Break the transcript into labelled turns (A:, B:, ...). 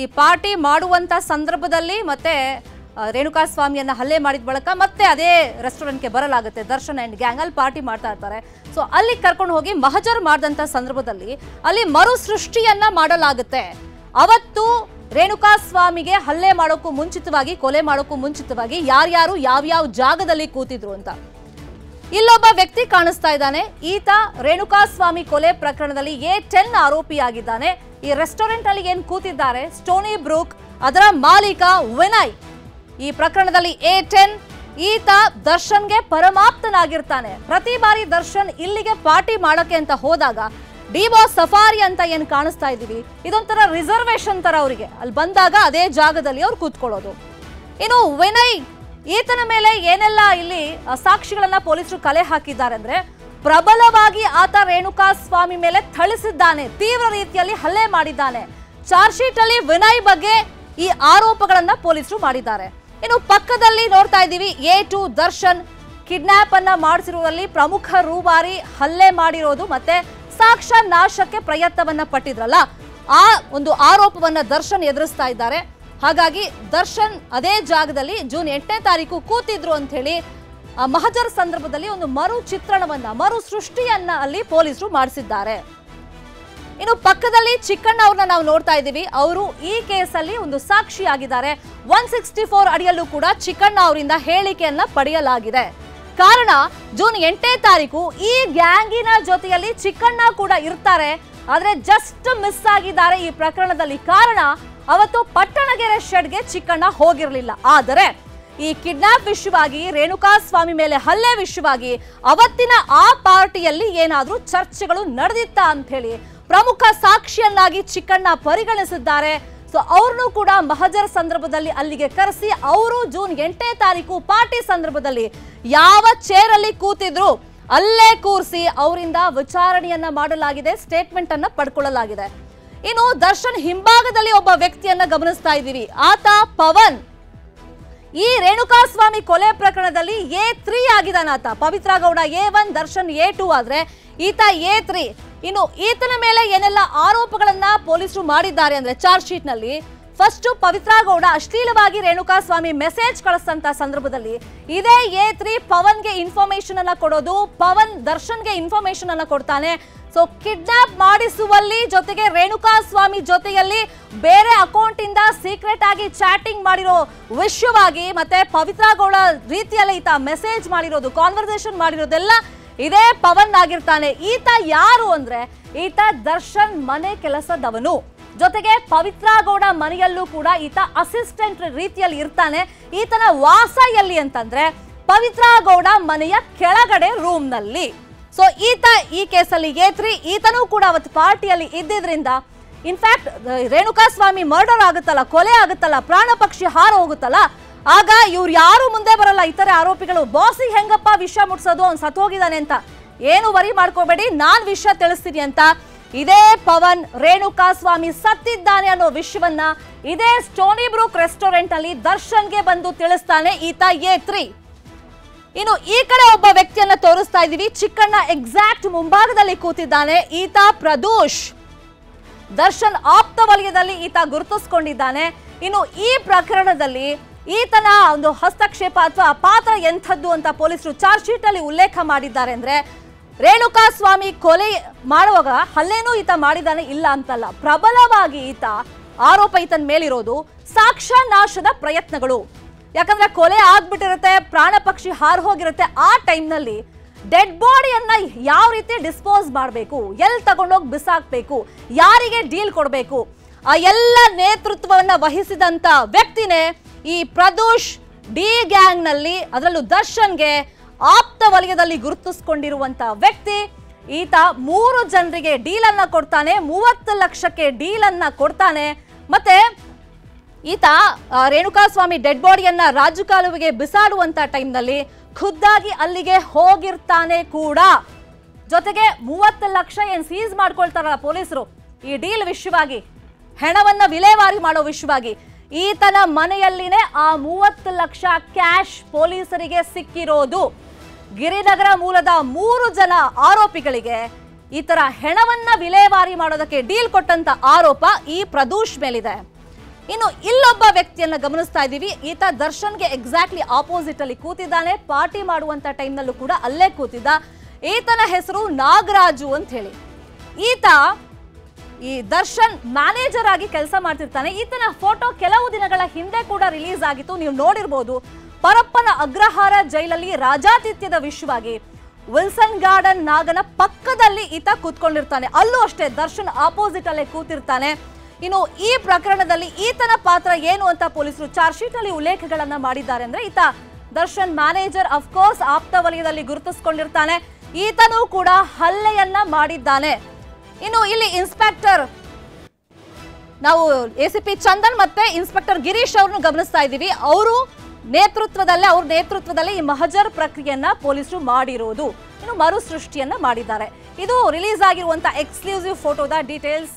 A: ಈ ಪಾರ್ಟಿ ಮಾಡುವಂತ ಸಂದರ್ಭದಲ್ಲಿ ಮತ್ತೆ ರೇಣುಕಾ ಸ್ವಾಮಿಯನ್ನ ಹಲ್ಲೆ ಮಾಡಿದ ಬಳಿಕ ಮತ್ತೆ ಅದೇ ರೆಸ್ಟೋರೆಂಟ್ಗೆ ಬರಲಾಗುತ್ತೆ. ದರ್ಶನ್ ಅಂಡ್ ಗ್ಯಾಂಗ್ ಅಲ್ಲಿ ಪಾರ್ಟಿ ಮಾಡ್ತಾ ಇರ್ತಾರೆ. ಸೊ ಅಲ್ಲಿ ಕರ್ಕೊಂಡು ಹೋಗಿ ಮಹಜರ್ ಮಾಡಿದಂತ ಸಂದರ್ಭದಲ್ಲಿ ಅಲ್ಲಿ ಮರು ಸೃಷ್ಟಿಯನ್ನ ಮಾಡಲಾಗುತ್ತೆ. ಅವತ್ತು ರೇಣುಕಾ ಸ್ವಾಮಿಗೆ ಹಲ್ಲೆ ಮಾಡೋಕ್ಕೂ ಮುಂಚಿತವಾಗಿ, ಕೊಲೆ ಮಾಡೋಕ್ಕೂ ಮುಂಚಿತವಾಗಿ ಯಾರ್ಯಾರು ಯಾವ್ಯಾವ ಜಾಗದಲ್ಲಿ ಕೂತಿದ್ರು ಅಂತ. ಇಲ್ಲೊಬ್ಬ ವ್ಯಕ್ತಿ ಕಾಣಿಸ್ತಾ ಇದ್ದಾನೆ. ಈತ ರೇಣುಕಾಸ್ವಾಮಿ ಕೊಲೆ ಪ್ರಕರಣದಲ್ಲಿ ಎ ಟೆನ್ ಆರೋಪಿಯಾಗಿದ್ದಾನೆ. ಈ ರೆಸ್ಟೋರೆಂಟ್ ಅಲ್ಲಿ ಏನ್ ಕೂತಿದ್ದಾರೆ? ಸ್ಟೋನಿ ಬ್ರೂಕ್, ಅದರ ಮಾಲೀಕ ವಿನಯ್. ಈ ಪ್ರಕರಣದಲ್ಲಿ ಎ ಟೆನ್, ಈತ ದರ್ಶನ್ಗೆ ಪರಮಾಪ್ತನಾಗಿರ್ತಾನೆ. ಪ್ರತಿ ಬಾರಿ ದರ್ಶನ್ ಇಲ್ಲಿಗೆ ಪಾರ್ಟಿ ಮಾಡಕ್ಕೆ ಅಂತ ಹೋದಾಗ, ಡಿಬೋ ಸಫಾರಿ ಅಂತ ಏನ್ ಕಾಣಿಸ್ತಾ ಇದೀವಿ ಇದೊಂಥರ ರಿಸರ್ವೇಶನ್ ತರ ಅವರಿಗೆ. ಅಲ್ಲಿ ಬಂದಾಗ ಅದೇ ಜಾಗದಲ್ಲಿ ಅವ್ರು ಕೂತ್ಕೊಳ್ಳೋದು. ಇನ್ನು ವಿನಯ್ ಈತನ ಮೇಲೆ ಏನೆಲ್ಲ ಇಲ್ಲಿ ಸಾಕ್ಷಿಗಳನ್ನ ಪೊಲೀಸರು ಕಲೆ ಹಾಕಿದ್ದಾರೆ ಅಂದ್ರೆ ಪ್ರಬಲವಾಗಿ ಆತ ರೇಣುಕಾ ಸ್ವಾಮಿ ಮೇಲೆ ಥಳಿಸಿದ್ದಾನೆ, ತೀವ್ರ ರೀತಿಯಲ್ಲಿ ಹಲ್ಲೆ ಮಾಡಿದ್ದಾನೆ. ಚಾರ್ಜ್ ಶೀಟ್ ಅಲ್ಲಿ ವಿನಯ್ ಬಗ್ಗೆ ಈ ಆರೋಪಗಳನ್ನ ಪೊಲೀಸರು ಮಾಡಿದ್ದಾರೆ. ಇನ್ನು ಪಕ್ಕದಲ್ಲಿ ನೋಡ್ತಾ ಇದ್ದೀವಿ, ಎ ಟು ದರ್ಶನ್ ಕಿಡ್ನಾಪ್ ಅನ್ನ ಮಾಡಿಸಿರುವಲ್ಲಿ ಪ್ರಮುಖ ರೂವಾರಿ ಹಲ್ಲೆ ಮಾಡಿರೋದು ಮತ್ತೆ ಸಾಕ್ಷ್ಯ ನಾಶಕ್ಕೆ ಪ್ರಯತ್ನವನ್ನ ಪಟ್ಟಿದ್ರಲ್ಲ, ಆ ಒಂದು ಆರೋಪವನ್ನ ದರ್ಶನ್ ಎದುರಿಸ್ತಾ ಇದ್ದಾರೆ. ಹಾಗಾಗಿ ದರ್ಶನ್ ಅದೇ ಜಾಗದಲ್ಲಿ ಜೂನ್ ಎಂಟನೇ ತಾರೀಕು ಕೂತಿದ್ರು ಅಂತ ಹೇಳಿ ಆ ಮಹಜರ್ ಸಂದರ್ಭದಲ್ಲಿ ಒಂದು ಮರು ಚಿತ್ರಣವನ್ನ, ಮರು ಸೃಷ್ಟಿಯನ್ನ ಅಲ್ಲಿ ಪೊಲೀಸರು ಮಾಡಿಸಿದ್ದಾರೆ. ಇನ್ನು ಪಕ್ಕದಲ್ಲಿ ಚಿಕ್ಕಣ್ಣ ಅವ್ರನ್ನ ನಾವು ನೋಡ್ತಾ ಇದ್ದೀವಿ. ಅವರು ಈ ಕೇಸಲ್ಲಿ ಒಂದು ಸಾಕ್ಷಿಯಾಗಿದ್ದಾರೆ. ಒನ್ ಸಿಕ್ಸ್ಟಿ ಫೋರ್ ಅಡಿಯಲ್ಲೂ ಕೂಡ ಚಿಕ್ಕಣ್ಣ ಅವರಿಂದ ಹೇಳಿಕೆಯನ್ನ ಪಡೆಯಲಾಗಿದೆ. ಕಾರಣ, ಜೂನ್ ಎಂಟನೇ ತಾರೀಕು ಈ ಗ್ಯಾಂಗಿನ ಜೊತೆಯಲ್ಲಿ ಚಿಕ್ಕಣ್ಣ ಕೂಡ ಇರ್ತಾರೆ. ಆದ್ರೆ ಜಸ್ಟ್ ಮಿಸ್ ಆಗಿದ್ದಾರೆ ಈ ಪ್ರಕರಣದಲ್ಲಿ. ಕಾರಣ, ಅವತ್ತು ಪಟ್ಟಣಗೆರೆ ಶೆಡ್ಗೆ ಚಿಕ್ಕಣ್ಣ ಹೋಗಿರಲಿಲ್ಲ. ಆದರೆ ಈ ಕಿಡ್ನಾಪ್ ವಿಷಯವಾಗಿ ರೇಣುಕಾ ಸ್ವಾಮಿ ಮೇಲೆ ಹಲ್ಲೆ ವಿಷಯವಾಗಿ ಅವತ್ತಿನ ಆ ಪಾರ್ಟಿಯಲ್ಲಿ ಏನಾದರೂ ಚರ್ಚೆಗಳು ನಡೆದಿತ್ತಾ ಅಂತ ಹೇಳಿ ಪ್ರಮುಖ ಸಾಕ್ಷಿಯನ್ನಾಗಿ ಚಿಕ್ಕಣ್ಣ ಪರಿಗಣಿಸಿದ್ದಾರೆ. ಸೊ ಅವ್ರನ್ನೂ ಕೂಡ ಮಹಜರ್ ಸಂದರ್ಭದಲ್ಲಿ ಅಲ್ಲಿಗೆ ಕರೆಸಿ, ಅವರು ಜೂನ್ ಎಂಟನೇ ತಾರೀಕು ಪಾರ್ಟಿ ಸಂದರ್ಭದಲ್ಲಿ ಯಾವ ಚೇರ್ ಅಲ್ಲಿ ಕೂತಿದ್ರು ಅಲ್ಲೇ ಕೂರಿಸಿ ಅವರಿಂದ ವಿಚಾರಣೆಯನ್ನ ಮಾಡಲಾಗಿದೆ ಸ್ಟೇಟ್ಮೆಂಟ್ ಅನ್ನ ಪಡ್ಕೊಳ್ಳಲಾಗಿದೆ. ಇನ್ನು ದರ್ಶನ್ ಹಿಂಭಾಗದಲ್ಲಿ ಒಬ್ಬ ವ್ಯಕ್ತಿಯನ್ನ ಗಮನಿಸ್ತಾ ಇದ್ದೀವಿ. ಆತ ಪವನ್. ಈ ರೇಣುಕಾ ಸ್ವಾಮಿ ಕೊಲೆ ಪ್ರಕರಣದಲ್ಲಿ ಎ ತ್ರೀ ಆಗಿದ್ದಾನ ಆತ. Pavithra Gowda A one Darshan A two ಆದ್ರೆ ಈತ ಎ ತ್ರೀ ಇನ್ನು ಈತನ ಮೇಲೆ ಏನೆಲ್ಲ ಆರೋಪಗಳನ್ನ ಪೊಲೀಸರು ಮಾಡಿದ್ದಾರೆ ಅಂದ್ರೆ ಚಾರ್ಜ್ ಶೀಟ್ನಲ್ಲಿ ಫಸ್ಟ್ ಪವಿತ್ರ ಗೌಡ ಅಶ್ಲೀಲವಾಗಿ ರೇಣುಕಾ ಸ್ವಾಮಿ ಮೆಸೇಜ್ ಕಳಿಸಂತ ಸಂದರ್ಭದಲ್ಲಿ ಇದೇ ಎ ತ್ರೀ ಪವನ್ಗೆ ಇನ್ಫಾರ್ಮೇಶನ್ ಅನ್ನ ಕೊಡೋದು, ಪವನ್ ದರ್ಶನ್ಗೆ ಇನ್ಫಾರ್ಮೇಶನ್ ಅನ್ನ ಕೊಡ್ತಾನೆ. ಸೊ ಕಿಡ್ನಾಪ್ ಮಾಡಿಸುವಲ್ಲಿ ಜೊತೆಗೆ ರೇಣುಕಾ ಸ್ವಾಮಿ ಜೊತೆಯಲ್ಲಿ ಬೇರೆ ಅಕೌಂಟ್ ಇಂದ ಸೀಕ್ರೆಟ್ ಆಗಿ ಚಾಟಿಂಗ್ ಮಾಡಿರೋ ವಿಷಯವಾಗಿ ಮತ್ತೆ ಪವಿತ್ರ ಗೌಡ ರೀತಿಯಲ್ಲಿ ಈತ ಮೆಸೇಜ್ ಮಾಡಿರೋದು ಕಾನ್ವರ್ಸೇಷನ್ ಮಾಡಿರೋದೆಲ್ಲ ಇದೇ ಪವನ್ ಆಗಿರ್ತಾನೆ. ಈತ ಯಾರು ಅಂದ್ರೆ ಈತ ದರ್ಶನ್ ಮನೆ ಕೆಲಸದವನು. ಜೊತೆಗೆ ಪವಿತ್ರ ಗೌಡ ಮನೆಯಲ್ಲೂ ಕೂಡ ಈತ ಅಸಿಸ್ಟೆಂಟ್ ರೀತಿಯಲ್ಲಿ ಇರ್ತಾನೆ. ಈತನ ವಾಸ ಎಲ್ಲಿ ಅಂತಂದ್ರೆ ಪವಿತ್ರ ಗೌಡ ಮನೆಯ ಕೆಳಗಡೆ ರೂಮ್ನಲ್ಲಿ. ಸೊ ಈತ ಈ ಕೇಸಲ್ಲಿ ಏತ್ರಿ? ಈತನೂ ಕೂಡ ಅವತ್ತು ಪಾರ್ಟಿಯಲ್ಲಿ ಇದ್ದಿದ್ರಿಂದ in fact Renuka Swamy murder ಆಗುತ್ತಲ್ಲ, ಕೊಲೆ ಆಗುತ್ತಲ್ಲ, ಪ್ರಾಣ ಪಕ್ಷಿ ಹಾರ ಹೋಗುತ್ತಲ್ಲ, ಆಗ ಇವ್ರು ಯಾರು ಮುಂದೆ ಬರಲ್ಲ. ಇತರೆ ಆರೋಪಿಗಳು ಬಾಸಿಗೆ ಹೆಂಗಪ್ಪ ವಿಷಯ ಮುಟ್ಸೋದು? ಅವ್ನು ಸತ್ತೋಗಿದ್ದಾನೆ ಅಂತ. ಏನು ವರಿ ಮಾಡ್ಕೋಬೇಡಿ, ನಾನ್ ವಿಷಯ ತಿಳಿಸ್ತೀನಿ ಅಂತ ಇದೇ ಪವನ್ ರೇಣುಕಾ ಸ್ವಾಮಿ ಸತ್ತಿದ್ದಾನೆ ಅನ್ನೋ ವಿಷಯವನ್ನ ಇದೇ ಸ್ಟೋನಿ ಬ್ರೂಕ್ ರೆಸ್ಟೋರೆಂಟ್ ಅಲ್ಲಿ ದರ್ಶನ್ಗೆ ಬಂದು ತಿಳಿಸ್ತಾನೆ ಈತ ಏತ್ರಿ. ತ್ರೀ ಇನ್ನು ಈ ಕಡೆ ಒಬ್ಬ ವ್ಯಕ್ತಿಯನ್ನ ತೋರಿಸ್ತಾ ಇದ್ದೀವಿ. ಚಿಕ್ಕಣ್ಣ ಎಕ್ಸಾಕ್ಟ್ ಮುಂಭಾಗದಲ್ಲಿ ಕೂತಿದ್ದಾನೆ. ಈತ ಪ್ರದೋಷ್. ದರ್ಶನ್ ಆಪ್ತ ವಲಯದಲ್ಲಿ ಈತ ಗುರುತಿಸ್ಕೊಂಡಿದ್ದಾನೆ. ಇನ್ನು ಈ ಪ್ರಕರಣದಲ್ಲಿ ಈತನ ಒಂದು ಹಸ್ತಕ್ಷೇಪ ಅಥವಾ ಪಾತ್ರ ಎಂಥದ್ದು ಅಂತ ಪೊಲೀಸರು ಚಾರ್ಜ್ ಶೀಟ್ ಅಲ್ಲಿ ಉಲ್ಲೇಖ ಮಾಡಿದ್ದಾರೆ ಅಂದ್ರೆ ರೇಣುಕಾ ಸ್ವಾಮಿ ಕೊಲೆ ಮಾಡುವಾಗ ಹಲ್ಲೇನೂ ಈತ ಮಾಡಿದಾನೆ ಇಲ್ಲ ಅಂತಲ್ಲ. ಪ್ರಬಲವಾಗಿ ಈತ ಆರೋಪ ಈತನ ಮೇಲಿರೋದು ಸಾಕ್ಷ್ಯ ನಾಶದ ಪ್ರಯತ್ನಗಳು. ಯಾಕಂದ್ರೆ ಕೊಲೆ ಆಗ್ಬಿಟ್ಟಿರುತ್ತೆ, ಪ್ರಾಣ ಪಕ್ಷಿ ಹಾರು ಹೋಗಿರುತ್ತೆ, ಆ ಟೈಮ್ನಲ್ಲಿ ಡೆಡ್ ಬಾಡಿಯನ್ನ ಯಾವ ರೀತಿ ಡಿಸ್ಪೋಸ್ ಮಾಡಬೇಕು, ಎಲ್ಲಿ ತಗೊಂಡೋಗಿ ಬಿಸಾಕ್ಬೇಕು, ಯಾರಿಗೆ ಡೀಲ್ ಕೊಡಬೇಕು, ಆ ಎಲ್ಲ ನೇತೃತ್ವವನ್ನ ವಹಿಸಿದಂತ ವ್ಯಕ್ತಿನೇ ಈ ಪ್ರದೋಷ್ ಡಿ ಗ್ಯಾಂಗ್ನಲ್ಲಿ ಅದರಲ್ಲೂ ದರ್ಶನ್ಗೆ ಆಪ್ತ ವಲಯದಲ್ಲಿ ಗುರುತಿಸ್ಕೊಂಡಿರುವಂತ ವ್ಯಕ್ತಿ. ಈತ ಮೂರು ಜನರಿಗೆ ಡೀಲ್ ಅನ್ನ ಕೊಡ್ತಾನೆ, ಮೂವತ್ತು ಲಕ್ಷಕ್ಕೆ ಡೀಲ್ ಅನ್ನ ಕೊಡ್ತಾನೆ. ಮತ್ತೆ ಈತ ರೇಣುಕಾಸ್ವಾಮಿ ಡೆಡ್ ಬಾಡಿಯನ್ನ ರಾಜಕಾಲುವೆಗೆ ಬಿಸಾಡುವಂತ ಟೈಮ್ನಲ್ಲಿ ಖುದ್ದಾಗಿ ಅಲ್ಲಿಗೆ ಹೋಗಿರ್ತಾನೆ ಕೂಡ. ಜೊತೆಗೆ ಮೂವತ್ತು ಲಕ್ಷ ಏನ್ ಸೀಸ್ ಮಾಡ್ಕೊಳ್ತಾರಲ್ಲ ಪೊಲೀಸರು. ಈ ಡೀಲ್ ವಿಷಯವಾಗಿ ಹೆಣವನ್ನ ವಿಲೇವಾರಿ ಮಾಡೋ ವಿಷಯವಾಗಿ ಈತನ ಮನೆಯಲ್ಲಿನೇ ಆ ಮೂವತ್ತು ಲಕ್ಷ ಕ್ಯಾಶ್ ಪೊಲೀಸರಿಗೆ ಸಿಕ್ಕಿರೋದು. ಗಿರಿನಗರ ಮೂಲದ ಮೂರು ಜನ ಆರೋಪಿಗಳಿಗೆ ಈ ತರ ಹೆಣವನ್ನ ವಿಲೇವಾರಿ ಮಾಡೋದಕ್ಕೆ ಡೀಲ್ ಕೊಟ್ಟಂತ ಆರೋಪ ಈ ಪ್ರದೂಷ್ ಮೇಲಿದೆ. ಇನ್ನು ಇಲ್ಲೊಬ್ಬ ವ್ಯಕ್ತಿಯನ್ನ ಗಮನಿಸ್ತಾ ಇದ್ದೀವಿ. ಈತ ದರ್ಶನ್ಗೆ ಎಕ್ಸಾಕ್ಟ್ಲಿ ಆಪೋಸಿಟ್ ಅಲ್ಲಿ ಕೂತಿದ್ದಾನೆ. ಪಾರ್ಟಿ ಮಾಡುವಂತ ಟೈಮ್ನಲ್ಲೂ ಕೂಡ ಅಲ್ಲೇ ಕೂತಿದ್ದ. ಈತನ ಹೆಸರು ನಾಗರಾಜು ಅಂತ ಹೇಳಿ. ಈತ ಈ ದರ್ಶನ್ ಮ್ಯಾನೇಜರ್ ಆಗಿ ಕೆಲಸ ಮಾಡ್ತಿರ್ತಾನೆ. ಈತನ ಫೋಟೋ ಕೆಲವು ದಿನಗಳ ಹಿಂದೆ ಕೂಡ ರಿಲೀಸ್ ಆಗಿತ್ತು. ನೀವು ನೋಡಿರ್ಬೋದು, ಪರಪ್ಪನ ಅಗ್ರಹಾರ ಜೈಲಲ್ಲಿ ರಾಜಾತಿಥ್ಯದ ವಿಷಯವಾಗಿ ವಿಲ್ಸನ್ ಗಾರ್ಡನ್ ನಾಗನ ಪಕ್ಕದಲ್ಲಿ ಈತ ಕೂತ್ಕೊಂಡಿರ್ತಾನೆ. ಅಲ್ಲೂ ಅಷ್ಟೇ ದರ್ಶನ್ ಆಪೋಸಿಟ್ ಅಲ್ಲೇ ಕೂತಿರ್ತಾನೆ. ಇನ್ನು ಈ ಪ್ರಕರಣದಲ್ಲಿ ಈತನ ಪಾತ್ರ ಏನು ಅಂತ ಪೊಲೀಸರು ಚಾರ್ಜ್ ಶೀಟ್ ಅಲ್ಲಿ ಉಲ್ಲೇಖಗಳನ್ನ ಮಾಡಿದ್ದಾರೆ ಅಂದ್ರೆ ಈತ ದರ್ಶನ್ ಮ್ಯಾನೇಜರ್ ಅಫ್ಕೋರ್ಸ್ ಆಪ್ತ ವಲಯದಲ್ಲಿ ಗುರುತಿಸಿಕೊಂಡಿರ್ತಾನೆ. ಈತನೂ ಕೂಡ ಹಲ್ಲೆಯನ್ನ ಮಾಡಿದ್ದಾನೆ. ಇನ್ನು ಇಲ್ಲಿ ಇನ್ಸ್ಪೆಕ್ಟರ್ ನಾವು ಎಸಿಪಿ ಚಂದನ್ ಮತ್ತೆ ಇನ್ಸ್ಪೆಕ್ಟರ್ ಗಿರೀಶ್ ಅವ್ರನ್ನು ಗಮನಿಸ್ತಾ ಇದ್ದೀವಿ. ಅವರು ನೇತೃತ್ವದಲ್ಲೇ, ಅವ್ರ ನೇತೃತ್ವದಲ್ಲಿ ಈ ಮಹಜರ್ ಪ್ರಕ್ರಿಯೆಯನ್ನ ಪೊಲೀಸರು ಮಾಡಿರೋದು. ಇನ್ನು ಮರುಸೃಷ್ಟಿಯನ್ನ ಮಾಡಿದ್ದಾರೆ. ಇದು ರಿಲೀಸ್ ಆಗಿರುವಂತಹ ಎಕ್ಸ್ಕ್ಲೂಸಿವ್ ಫೋಟೋದ ಡೀಟೇಲ್ಸ್